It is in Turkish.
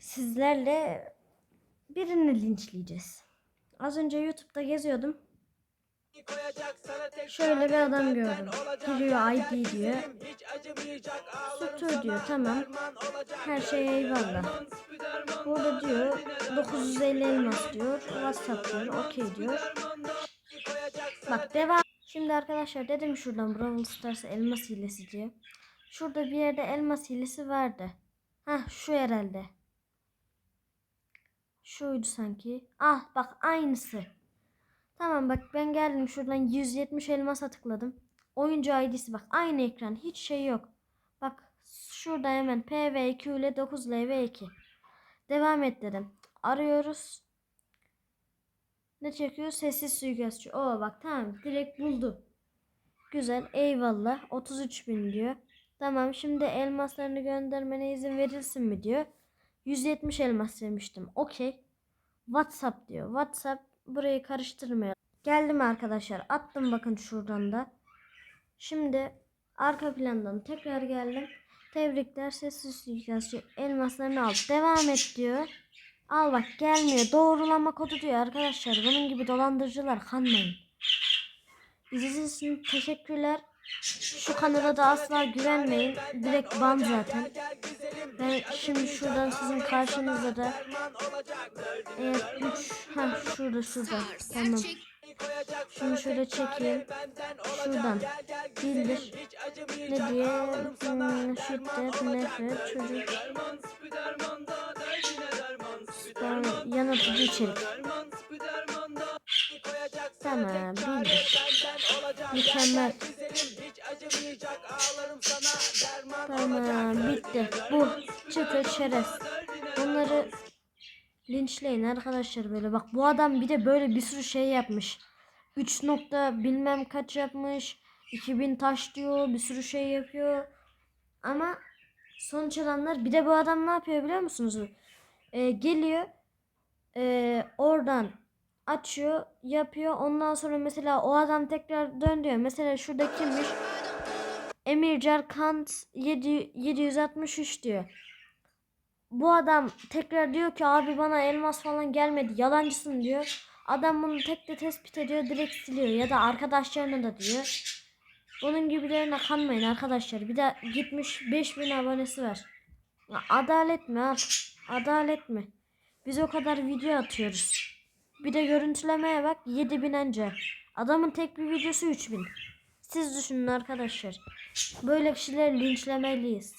sizlerle birini linçleyeceğiz. Az önce YouTube'da geziyordum. Şöyle bir adam gördüm. Giriyor ID diyor. Sütür diyor tamam. Her şey eyvallah. Burada diyor 950 elmas diyor. WhatsApp diyor. Okey diyor. Bak devam. Şimdi arkadaşlar dedim şuradan Brawl Stars elmas hilesi diye. Şurada bir yerde elmas hilesi vardı. Hah şu herhalde. Şuydu sanki. Ah bak aynısı. Tamam bak ben geldim şuradan 170 elmasa tıkladım. Oyuncu ID'si bak aynı ekran hiç şey yok. Bak şurada hemen PV2 ile 9LV2. Devam et dedim. Arıyoruz. Ne çekiyor? Sessiz suikastçı. Oo bak tamam direkt buldu. Güzel eyvallah. 33 bin diyor. Tamam şimdi elmaslarını göndermene izin verilsin mi diyor. 170 elmas demiştim. Okey. WhatsApp diyor. WhatsApp burayı karıştırmayalım. Geldim arkadaşlar. Attım bakın şuradan da. Şimdi arka plandan tekrar geldim. Tebrikler sessiz suikastçı elmaslarını al. Devam et diyor. Al bak gelmiyor. Doğrulama kodu diyor arkadaşlar. Bunun gibi dolandırıcılar kanmayın. İzlediğiniz için teşekkürler. Şu kanala da asla güvenmeyin. Direkt ban zaten. Ben şimdi şuradan sizin karşınızda da eğer 3 ha şurada şurada tamam. Şunu şöyle çekeyim. Şuradan bildir. Ne diye? Hmm, şiddet, nefret, çocuk. Sonra yanıltıcı içerik. Tamam bildir. Mükemmel. Tamam bitti. Bu çıtır çerez. Bunları linçleyin arkadaşlar böyle. Bak bu adam bir de böyle bir sürü şey yapmış. 3 nokta bilmem kaç yapmış. 2000 taş diyor. Bir sürü şey yapıyor. Ama sonuç alanlar bir de bu adam ne yapıyor biliyor musunuz? Ee, geliyor ee, oradan açıyor yapıyor ondan sonra mesela o adam tekrar dön diyor mesela şurada kimmiş Emircar Kant 7, 763 diyor. Bu adam tekrar diyor ki abi bana elmas falan gelmedi yalancısın diyor. Adam bunu tek de tespit ediyor direkt siliyor. Ya da arkadaşlarına da diyor. Bunun gibilerine kanmayın arkadaşlar. Bir de gitmiş 5000 abonesi var. Adalet mi al adalet mi? Biz o kadar video atıyoruz. Bir de görüntülemeye bak 7000 anca. Adamın tek bir videosu 3000. Siz düşünün arkadaşlar. Böyle kişileri linçlemeliyiz.